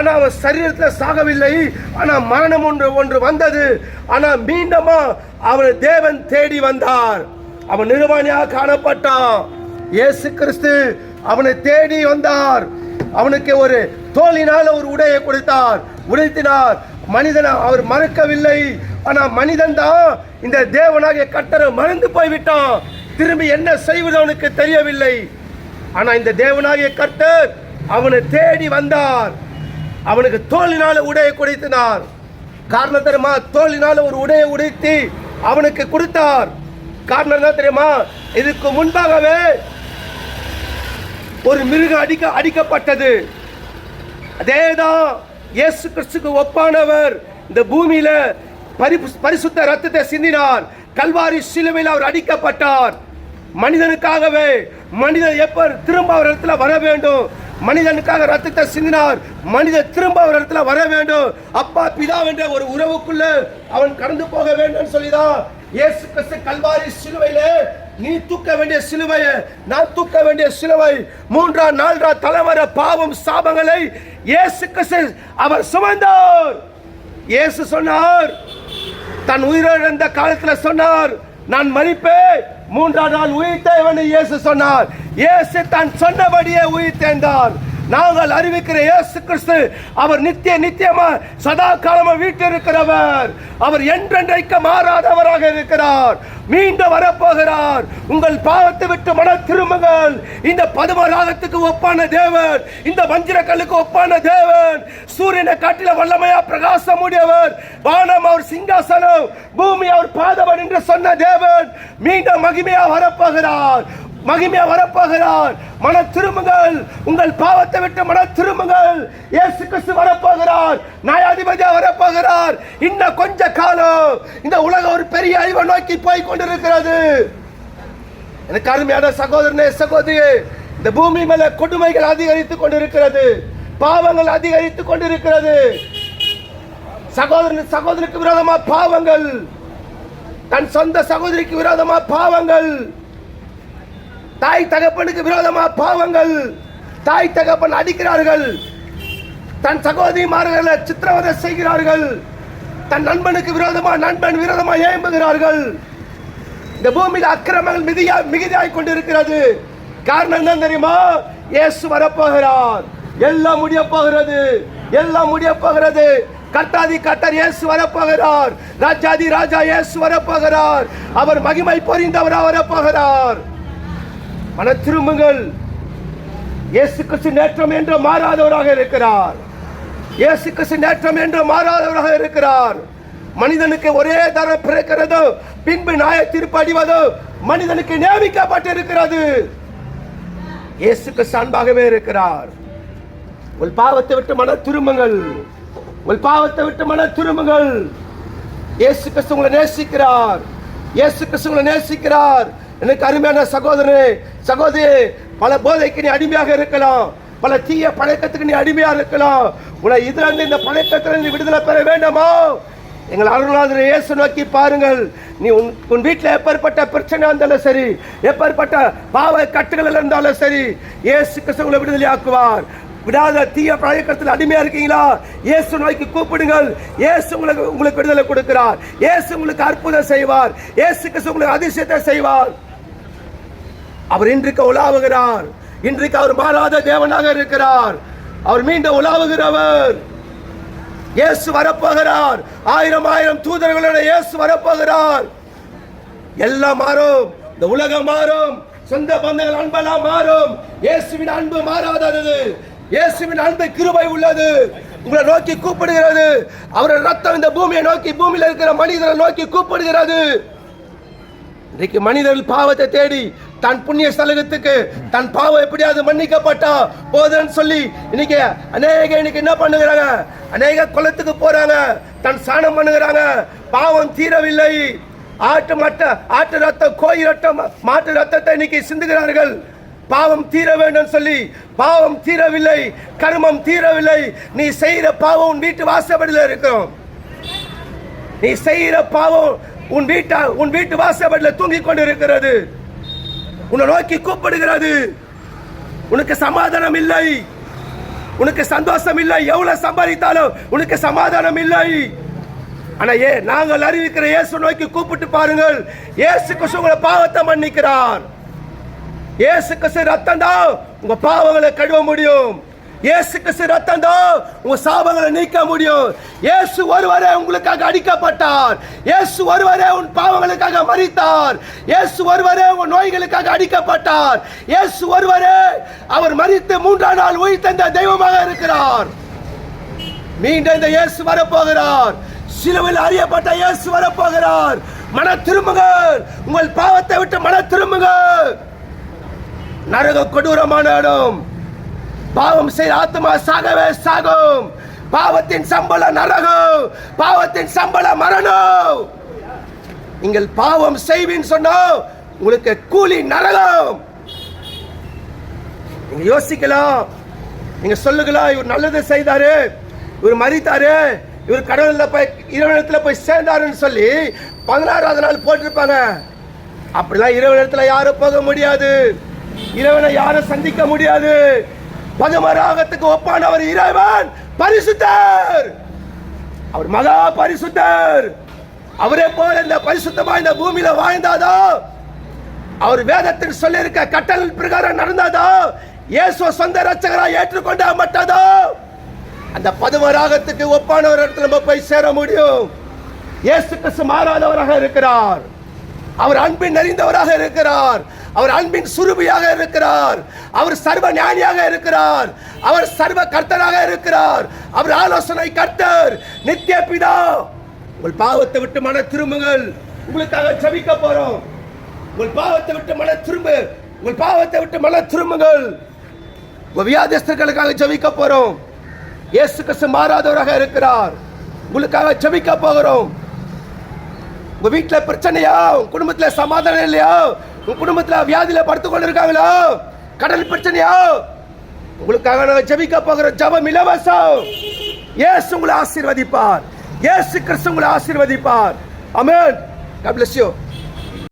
ஆனால் அவன் சரீரத்தில் சாகவில்லை. ஆனால் மரணம் ஒன்று ஒன்று வந்தது. ஆனால் மீண்டுமா அவனை தேவன் தேடி வந்தார். அவன் நிர்வாணியாக காணப்பட்டான். இயேசு கிறிஸ்து அவனை தேடி வந்தார். அவனுக்கு ஒரு தோலினால் ஒரு உடையை கொடுத்தார். உடைத்தினார். மனிதனை அவர் மறக்கவில்லை. ஆனால் மனிதன் தான் இந்த தேவனாகிய கட்டரை மறந்து போய்விட்டான். திரும்பி என்ன செய்வது அவனுக்கு தெரியவில்லை. ஆனால் இந்த தேவனாகிய கர்த்தர் அவனை தேடி வந்தார். அவனுக்கு தோளினால உடையை குடைத்தினார் காரணம் தெரியுமா? தோளினால ஒரு உடையை உடைத்து அவனுக்கு கொடுத்தார். காரணம் என்ன தெரியுமா? இதுக்கு முன்பாகவே ஒரு மிருகம் அடிக்க அடிக்கப்பட்டது. அதேதான் இயேசு கிறிஸ்துக்கு ஒப்பானவர். இந்த பூமியில பரிசுத்த ரத்தத்தை சிந்தினார். கல்வாரி சிலுவையில் அவர் அடிக்கப்பட்டார். மனிதனுக்காகவே மனிதன் எப்ப திரும்ப அவர் இடத்துல வர வேண்டும்? மனிதனுக்காக ரத்தத்தை சிந்தினார். மனிதன் திரும்ப அவர் இடத்துல வர வேண்டும். அப்பா பிதா என்ற ஒரு உறவுக்குள்ள அவன் கடந்து போக வேண்டும் சொல்லிதான் இயேசு கிறிஸ்து கல்வாரி சிலுவையிலே நீ தூக்க வேண்டிய சிலுவையை நான் தூக்க வேண்டிய சிலுவை. மூன்றாம் நாலரா தலைவர பாவம் சாபங்களை இயேசு கிறிஸ்து அவர் சுமந்தார். இயேசு சொன்னார் தன் உயிரிழந்த காலத்துல சொன்னார் நான் மறிப்பேன். மூன்றாம் நாள் உயிர்த்தேவன் இயேசு சொன்னார். இயேசு தான் சொன்னபடியே உயிர்த்தேந்தார் நாங்கள் அறிவிக்கிற இயேசு கிறிஸ்து அவர் நித்திய நித்தியமா சதா காலமா வீட்டிருக்கிறவர். அவர் என்றென்றைக்கு மாறாதவராக இருக்கிறார். மீண்டும் வரப்போகிறார். உங்கள் பாவத்தை விட்டு மன திரும்புங்கள். இந்த பதும ராகத்துக்கு ஒப்பான தேவன் இந்த வஞ்சிர கல்லுக்கு ஒப்பான தேவன் சூரியனை காட்டில வல்லமையா பிரகாசம் உடையவர் வானம் அவர் சிங்காசனம் பூமி அவர் என்று சொன்ன தேவன் மீண்டும் மகிமையா வரப்போகிறார். மகிமையா வரப்போகிறார். மன திரும்புங்கள் உங்கள் பாவத்தை விட்டு மன திரும்புங்கள் இயேசு கிறிஸ்து வரப்போகிறார். நியாயாதிபதியா வரப்போகிறார். இன்னும் கொஞ்ச காலம் இந்த உலகம் ஒரு பெரிய அழிவை நோக்கி போய் கொண்டிருக்கிறது. எனக்கு அருமையான சகோதரனே சகோதரியே இந்த பூமி மேல கொடுமைகள் அதிகரித்துக் கொண்டிருக்கிறது. பாவங்கள் அதிகரித்துக் கொண்டிருக்கிறது. சகோதரன் சகோதரிக்கு விரோதமா பாவங்கள் தன் சொந்த சகோதரிக்கு விரோதமா பாவங்கள். தாய் தகப்பனுக்கு விரோதமா பாவங்கள். தாய் தகப்பன் அடிக்கிறார்கள். தன் சகோதரிமார்களை சித்திரவதை செய்கிறார்கள். தன் நண்பனுக்கு விரோதமா நண்பன் விரோதமா ஏம்புகிறார்கள். இந்த பூமியில் அக்கிரமங்கள் மிதியா மிகுதியாய் கொண்டிருக்கிறது. காரணம் என்ன தெரியுமா? இயேசு வரப்போகிறார். எல்லாம் முடிய போகிறது. எல்லாம் முடிய போகிறது. கட்டாதி கட்டர் இயேசு வரப்போகிறார். ராஜாதி ராஜா இயேசு வரப்போகிறார். அவர் மகிமை பொறிந்தவராக வரப்போகிறார். மன திரும்புங்கள். இயேசு கிறிஸ்து நேற்றம் என்று மாறாதவராக இருக்கிறார். இயேசு கிறிஸ்து நேற்றம் என்று மாறாதவராக இருக்கிறார். மனிதனுக்கு ஒரே தரம் பிறக்கிறதோ. பின்பு நாய தீர்ப்பு அடிவதோ மனிதனுக்கு நியமிக்கப்பட்டிருக்கிறது. இயேசு கிறிஸ்து அன்பாகவே இருக்கிறார். உங்கள் பாவத்தை விட்டு மன திரும்புங்கள். உங்கள் பாவத்தை விட்டு மன திரும்புங்கள். இயேசு கிறிஸ்து உங்களை நேசிக்கிறார். இயேசு கிறிஸ்து உங்களை நேசிக்கிறார். எனக்கு அருமையான சகோதரனே சகோதரி பல போதைக்கு நீ அடிமையாக இருக்கலாம். பல தீய பழக்கத்துக்கு நீ அடிமையாக இருக்கலாம். உன்னை இதுல இருந்து இந்த பழக்கத்தில் நீ விடுதலை பெற வேண்டாமா? எங்கள் அருணாதரை இயேசு நோக்கி பாருங்கள். நீ உன் உன் வீட்டில் எப்பேற்பட்ட பிரச்சனை இருந்தாலும் சரி எப்பேற்பட்ட பாவ கட்டுகள் இருந்தாலும் சரி இயேசு கிறிஸ்து உங்களை விடுதலை ஆக்குவார் விடாத தீய பழக்கத்தில் அடிமையா இருக்கீங்களா? இயேசு நோய்க்கு கூப்பிடுங்கள். இயேசு உங்களுக்கு உங்களுக்கு விடுதலை கொடுக்கிறார். இயேசு உங்களுக்கு அற்புதம் செய்வார். இயேசு கிறிஸ்து உங்களுக்கு அதிசயத்தை செய்வார். அவர் இன்றைக்கு உலாவுகிறார். இன்றைக்கு அவர் மாறாத தேவனாக இருக்கிறார். அவர் மீண்டும் உலாவுகிறவர். இயேசு வரப்போகிறார். ஆயிரம் ஆயிரம் தூதர்களோட இயேசு வரப்போகிறார். எல்லாம் மாறும். இந்த உலகம் மாறும். சொந்த பந்தங்கள் அன்பெல்லாம் மாறும். இயேசுவின் அன்பு மாறாதது. இயேசுவின் அன்பு கிருபை உள்ளது. உங்களை நோக்கி கூப்பிடுகிறது. அவருடைய ரத்தம் இந்த பூமியை நோக்கி பூமியில் இருக்கிற மனிதரை நோக்கி கூப்பிடுகிறது. இன்றைக்கு மனிதர்கள் பாவத்தை தேடி தன் புண்ணிய ஸ்தலகத்துக்கு தன் பாவம் எப்படியாவது மன்னிக்கப்பட்டா போதுன்னு சொல்லி இன்னைக்கு அநேக இன்னைக்கு என்ன பண்ணுகிறாங்க? அநேக குளத்துக்கு போறாங்க. தன் சாணம் பண்ணுகிறாங்க. பாவம் தீரவில்லை. ஆட்டு மட்ட ஆட்டு ரத்தம் கோயில் ரத்தம் மாட்டு ரத்தத்தை இன்னைக்கு சிந்துகிறார்கள். பாவம் தீர வேண்டும் சொல்லி பாவம் தீரவில்லை கருமம் தீரவில்லை. நீ செய்கிற பாவம் உன் வீட்டு வாசப்படியில் இருக்கும். நீ செய்கிற பாவம் உன் வீட்டா உன் வீட்டு வாசப்படியில் தூங்கிக் கொண்டிருக்கிறது. உன்னை நோக்கி கூப்பிடுகிறது. உனக்கு சமாதானம் இல்லை. உனக்கு சந்தோஷம் இல்லை. எவ்வளவு சம்பாதித்தாலும் உனக்கு சமாதானம் இல்லை. ஆனா ஏ நாங்கள் அறிவிக்கிற இயேசு நோக்கி கூப்பிட்டு பாருங்கள். இயேசு கிறிஸ்து உங்களை பாவத்தை மன்னிக்கிறார். இயேசு கிறிஸ்து ரத்தம் தான் உங்க பாவங்களை கழுவ முடியும். இயேசு கிறிஸ்து ரத்தம் தான் உங்க சாபங்களை நீக்க முடியும். இயேசு ஒருவரே உங்களுக்காக அடிக்கப்பட்டார். இயேசு ஒருவரே உன் பாவங்களுக்காக மறித்தார் இயேசு ஒருவரே உன் நோய்களுக்காக அடிக்கப்பட்டார். இயேசு ஒருவரே அவர் மறித்து மூன்றாம் நாள் உயிர் தந்த தெய்வமாக இருக்கிறார். மீண்டும் இந்த இயேசு வரப்போகிறார். சிலுவையில் அறியப்பட்ட இயேசு வரப்போகிறார். மன திரும்புங்கள். உங்கள் பாவத்தை விட்டு மன திரும்புங்கள். நரக கொடூரமான இடம். பாவம் செய்த ஆத்மா சாகவே சாகும். பாவத்தின் சம்பளம் நரகம். பாவத்தின் சம்பளம் மரணம். நீங்கள் பாவம் செய்வீன்னு சொன்னா உங்களுக்கு கூலி நரகம். நீங்க யோசிக்கலாம். நீங்க சொல்லுக்கலாம் இவர் நல்லது செய்தாரு. இவர் மறித்தாரு. இவர் கடவுள்ல போய் இறைவனத்துல போய் சேர்ந்தாருன்னு சொல்லி பதினாறாவது நாள் போட்டிருப்பாங்க. அப்படிலாம் இறைவனத்துல யாரும் போக முடியாது. இறைவனை யாரும் சந்திக்க முடியாது. பகமராகத்துக்கு ஒப்பானவர் இறைவன் பரிசுத்தர். அவர் மகா பரிசுத்தர். அவரே போல இந்த பரிசுத்தமா இந்த பூமியில வாழ்ந்தாதோ அவர் வேதத்தில் சொல்லியிருக்க கட்டளை பிரகாரம் நடந்தாதோ இயேசு சொந்த ரச்சகரா ஏற்றுக்கொண்டா மட்டதோ அந்த பதுமராகத்துக்கு ஒப்பான ஒரு இடத்துல நம்ம போய் சேர முடியும். இயேசு கிறிஸ்து மாறாதவராக இருக்கிறார். அவர் அன்பின் நிறைந்தவராக இருக்கிறார். அவர் அன்பின் சுருபியாக இருக்கிறார். அவர் சர்வ ஞானியாக இருக்கிறார். அவர் சர்வ கர்த்தராக இருக்கிறார். அவர் ஆலோசனை கர்த்தர். நித்திய பிதா உங்கள் பாவத்தை விட்டு மன திரும்புங்கள். உங்களுக்காக ஜபிக்க போறோம். உங்கள் பாவத்தை விட்டு மன திரும்பு. உங்கள் பாவத்தை விட்டு மன திரும்புங்கள். உங்கள் வியாதிஸ்தர்களுக்காக ஜபிக்க போறோம். இயேசு கிறிஸ்து மாறாதவராக இருக்கிறார். உங்களுக்காக ஜபிக்க போகிறோம். உங்க வீட்டில் பிரச்சனையா? உங்க குடும்பத்தில் சமாதானம் இல்லையா? உங்க குடும்பத்தில் வியாதியில் படுத்துக்கொண்டு கடல் பிரச்சனையா? உங்களுக்காக நாங்கள் ஜபிக்க போகிற ஜபம் இலவசம். ஏசு உங்களை ஆசீர்வதிப்பார். ஏசு கிறிஸ்து உங்களை ஆசீர்வதிப்பார். அமேன் God bless you.